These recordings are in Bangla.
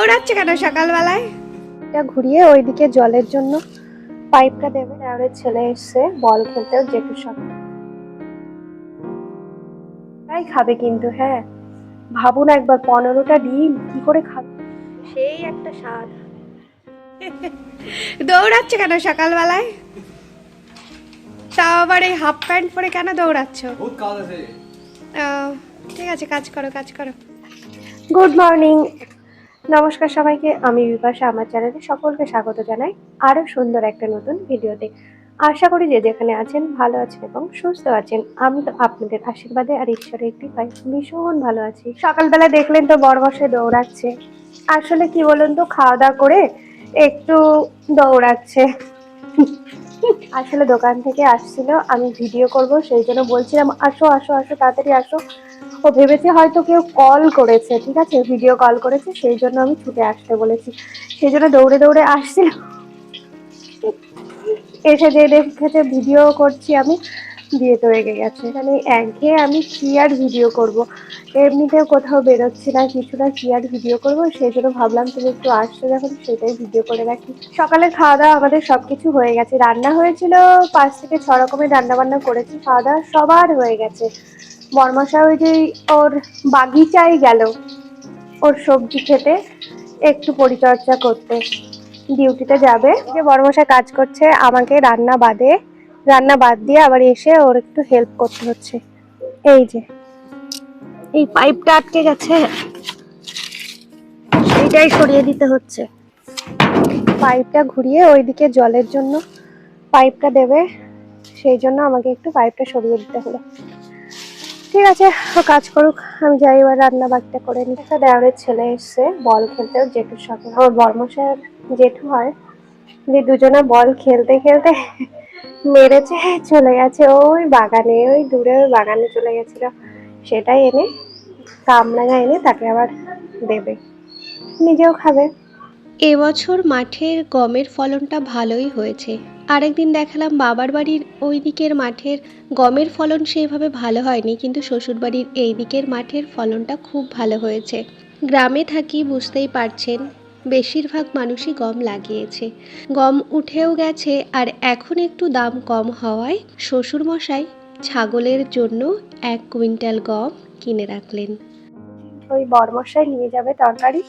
দৌড়াচ্ছে কেন সকালবেলায়? এটা ঘুরিয়ে ওইদিকে জলের জন্য পাইপটা দেবে আর ছেলে এসছে বল খেলতেও জেঠুর সাথে। তাই খাবে কিন্তু হ্যাঁ। ভাবুন একবার পনেরোটা ডিম কি করে খাবে? সেই একটা স্বাদ। দৌড়াচ্ছে কেন সকালবেলায়? তাও আবার এই হাফ প্যান্ট পরে কেন দৌড়াচ্ছ? ঠিক আছে কাজ করো কাজ করো। Good morning. নমস্কার সবাইকে, আমি বিপাশা। আমার চ্যানেলে সকলকে স্বাগত জানাই আরও সুন্দর একটা নতুন ভিডিওতে। আশা করি যে যেখানে আছেন ভালো আছেন এবং সুস্থ আছেন। আমি তো আপনাদের আশীর্বাদে আর ঈশ্বরের পাই ভীষণ ভালো আছি। সকালবেলা দেখলেন তো বড় বসে দৌড়াচ্ছে। আসলে কি বলুন তো, খাওয়া দাওয়া করে একটু দৌড়াচ্ছে। আসলে দোকান থেকে আসছিল, আমি ভিডিও করব, সেই জন্য বলছিলাম, আসো আসো আসো, তাড়াতাড়ি আসো। ও ভেবেছে হয়তো কেউ কল করেছে, ঠিক আছে? ভিডিও কল করেছে, সেই জন্য আমি ছুটে আসতে বলেছি। সেই জন্য দৌড়ে দৌড়ে আসছিলাম। এসে যে দেখেছে ভিডিও করছি আমি, বিয়ে তো রেগে গেছে। এখানে একঘেয়ে আমি কি আর ভিডিও করব? এমনিতেও কোথাও বেরোচ্ছি না, কিছু না, কি আর ভিডিও করব? সেই জন্য ভাবলাম তুমি একটু আসছো যখন সেটাই ভিডিও করে রাখি। সকালে খাওয়া দাওয়া আমাদের সব কিছু হয়ে গেছে। রান্না হয়েছিল পাঁচ থেকে ছ রকমের রান্না বান্না করেছি, খাওয়া দাওয়া সবার হয়ে গেছে। বর্মশা ওই যে ওর বাগিচায় গেল। ওর সবজি খেতে, একটু পরিচর্যা করতে। ডিউটিতে যাবে। যে বর্মশা কাজ করছে, আমাকে রান্না বাদে, রান্না বাদ দিয়ে আবার এসে ওর একটু হেল্প করতে হচ্ছে। এই যে। এই পাইপটা আটকে গেছে। এইটাই সরিয়ে দিতে হচ্ছে। পাইপটা ঘুরিয়ে ওইদিকে জলের জন্য পাইপটা দেবে। সেই জন্য আমাকে একটু পাইপটা সরিয়ে দিতে হলো। ঠিক আছে কাজ করুক, আমি যাই, এবার রান্না বাকিটা করে নিই। একটা দেওয়ারের ছেলে এসছে, বল খেলতেও জেঠুর সাথে ওর বর্মশার জেঠু হয়, যে দুজনে বল খেলতে খেলতে মেরেছে, চলে গেছে ওই বাগানে, ওই দূরে ওই বাগানে চলে গেছিল। সেটাই এনে কামরাঙা এনে তাকে আবার দেবে। নিজেও খাবে। এবছর মাঠের গমের ফলনটা ভালোই হয়েছে। আরেকদিন দেখালাম বাবার বাড়ির ওই দিকের মাঠের গমের ফলন সেইভাবে ভালো হয়নি, কিন্তু শ্বশুরবাড়ির এই দিকের মাঠের ফলনটা খুব ভালো হয়েছে। গ্রামে থাকি বুঝতেই পারছেন, বেশিরভাগ মানুষই গম লাগিয়েছে। গম উঠেও গেছে আর এখন একটু দাম কম হওয়ায় শ্বশুরমশাই ছাগলের জন্য এক কুইন্টাল গম কিনে রাখলেন। ওই বরমশাই নিয়ে যাবে তরকারি।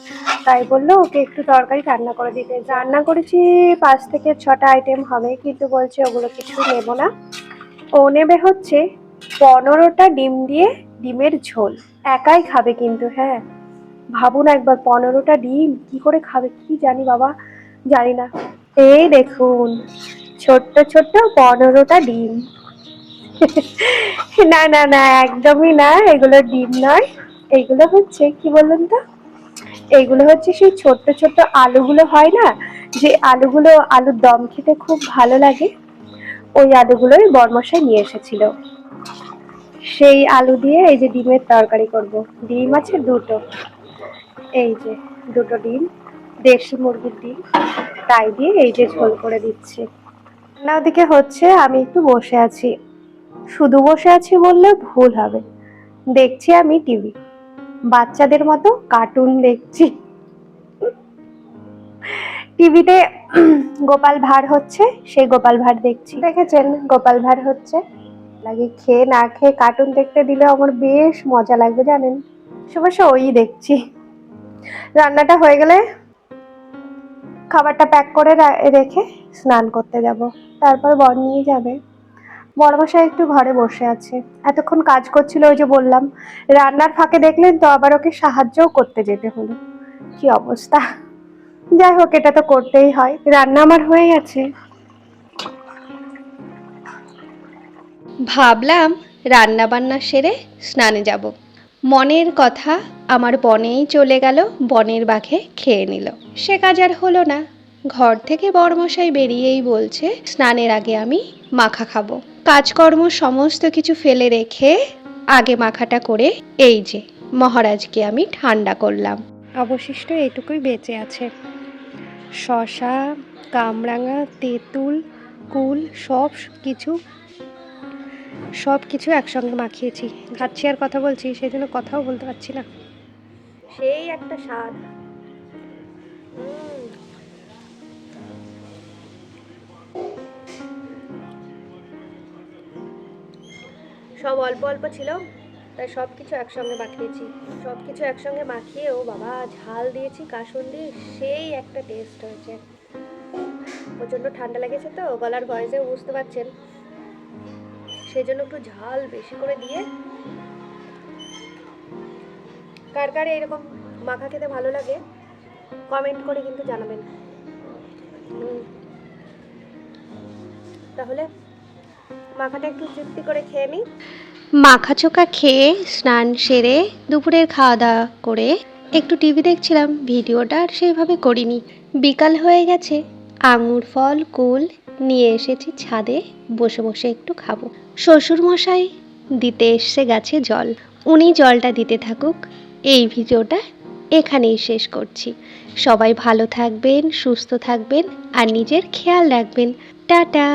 তাই বলল, ওকে একটু তরকারি রান্না করে দিতে। রান্না করেছি, পাঁচ থেকে ছটা আইটেম হবে, কিন্তু বলছে ওগুলো কিছু নেব না। ও নেবে হচ্ছে পনেরোটা ডিম দিয়ে ডিমের ঝোল। একাই খাবে কিন্তু হ্যাঁ। ভাবুন একবার, পনেরোটা ডিম? কি করে খাবে? কি জানি বাবা, জানি না। এই দেখুন, ছোট্ট ছোট্ট পনেরোটা ডিম। না না না, একদমই না, এগুলো ডিম নয়। এইগুলো হচ্ছে, কি বলুন তো? এইগুলো হচ্ছে সেই ছোট্ট ছোট্ট আলুগুলো হয় না? যে আলুগুলো, আলুর দম খেতে খুব ভালো লাগে। ওই আলুগুলোই বরমশাই নিয়ে এসেছিল। সেই আলু দিয়ে এই যে ডিমের তরকারি করব। ডিম আছে দুটো। এই যে দুটো ডিম, দেশি মুরগির ডিম। তাই দিয়ে এই যে ঝোল করে দিচ্ছি। না, ওদিকে হচ্ছে আমি একটু বসে আছি। শুধু বসে আছি বললে ভুল হবে। দেখছি আমি টিভি। বাচ্চাদের মতো কার্টুন দেখছি। টিভিতে গোপাল ভাঁড় হচ্ছে, সেই গোপাল ভাঁড় দেখছি। দেখেছেন? গোপাল ভাঁড় হচ্ছে। লাগে খেয়ে না খেয়ে কার্টুন দেখতে দিলে আমার বেশ মজা লাগবে জানেন। সবার ওই দেখছি। রান্নাটা হয়ে গেলে খাবারটা প্যাক করে রেখে স্নান করতে যাব। তারপর বর নিয়ে যাবে। বড়মশাই একটু ঘরে বসে আছে। এতক্ষণ কাজ করছিল ওই যে বললাম, রান্নার ফাঁকে দেখলেন তো আবার ওকে সাহায্যও করতে যেতে হলো। কি অবস্থা? যাই হোক, এটা তো করতেই হয়। রান্না আমার হয়ে গেছে। ভাবলাম রান্না বান্না সেরে স্নানে যাব। মনের কথা আমার বনেই চলে গেল, বনের বাঘে খেয়ে নিল। সে কাজ আর হলো না। ঘর থেকে বরমশাই বেরিয়েই বলছে, স্নানের আগে আমি মাখা খাব। কাজকর্ম সমস্ত কিছু ফেলে রেখে আগে মাখাটা করে এই যে মহারাজকে আমি ঠান্ডা করলাম। অবশিষ্ট এটুকুই বেঁচে আছে। শশা কামরাঙা তেঁতুল কুল সব কিছু সব কিছু একসঙ্গে মাখিয়েছি। খাচ্ছি আর কথা বলছি সেই জন্য কথাও বলতে পারছি না। সেই একটা স্বাদ। সব অল্প অল্প ছিল, তাই সব কিছু একসঙ্গে মাখিয়েছি। সব কিছু একসঙ্গে মাখিয়ে ও বাবা ঝাল দিয়েছি কাসুন্দি সেই একটা টেস্ট হয়েছে। প্রচণ্ড ঠান্ডা লেগেছে তো, গলার ভয়েসে বুঝতে পারছেন। সেই জন্য একটু ঝাল বেশি করে দিয়ে, কার কার এরকম মাখা খেতে ভালো লাগে কমেন্ট করে কিন্তু জানাবেন। তাহলে মাখাটা একটু তৃপ্তি করে খেয়ে নিই মাখা চোখা খেয়ে, স্নান সেরে, দুপুরের খাওয়া দাওয়া করে একটু টিভি দেখছিলাম, ভিডিওটা আর সেইভাবে করিনি। বিকাল হয়ে গেছে, আঙুর ফল, কুল নিয়ে এসেছি ছাদে, বসে বসে একটু খাব। শ্বশুর মশাই দিতে এসছে গাছে জল। উনি জলটা দিতে থাকুক, এই ভিডিওটা এখানেই শেষ করছি। সবাই ভালো থাকবেন, সুস্থ থাকবেন আর নিজের খেয়াল রাখবেন। টাটা!